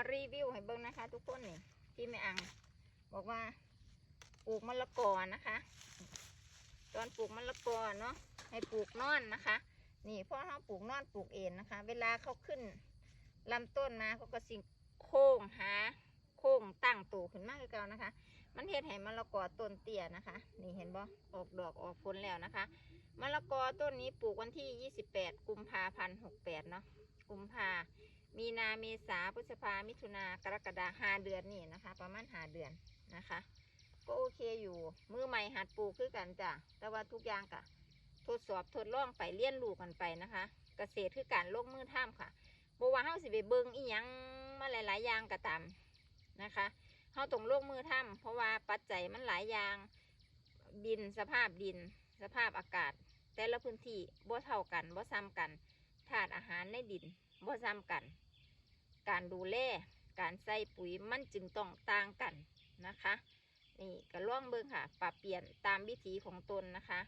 มารีวิวให้เบิ้งนะคะ ทุกคนนี่ที่แม่อัง บอกว่าปลูกมะละกอนะคะ ตอนปลูกมะละกอเนาะให้ปลูกนอนนะคะ นี่พ่อเขาปลูกนอนปลูกเอ็นนะคะ เวลาเขาขึ้นลำต้นมาเขาก็สิโค้งหาโค้งตั้งตูขึ้นมากเก่านะคะ มันเฮ็ดให้มะละกอต้นเตี้ยนะคะ นี่เห็นบ่ออกดอกออกผลแล้วนะคะมะละกอต้นนี้ปลูกวันที่ 28 กุมภาพันธ์68 เนาะ กุมภา มีนาเมษาพฤษภา มิถุนากรกฎาหาเดือนนี่นะคะ ประมาณหาเดือนนะคะ ก็โอเคอยู่ มือใหม่หัดปลูกคือกันจ้ะ แต่ว่าทุกอย่างกะ ทดสอบทดลองไปเรียนรู้กันไปนะคะ เกษตรคือการลงมือท่ำค่ะบว่าเฮาสิไปเบิงอีหยังมาหลาย ๆ อย่างก็ตามนะคะเฮาต้องลงมือท่าปั จจัยมันหลายอย่าง ดินสภาพดิน สภาพอากาศ แต่ละพื้นที่บ่เท่ากันบ่ซ้ำกันธาตุอาหารในดินบ่ซ้ำกัน การดูแลการใส่ปุ๋ยมันจึงต้องต่างกันนะคะ นี่ก็ล่องเบิ่งค่ะ ปรับเปลี่ยนตามวิถีของตนนะคะ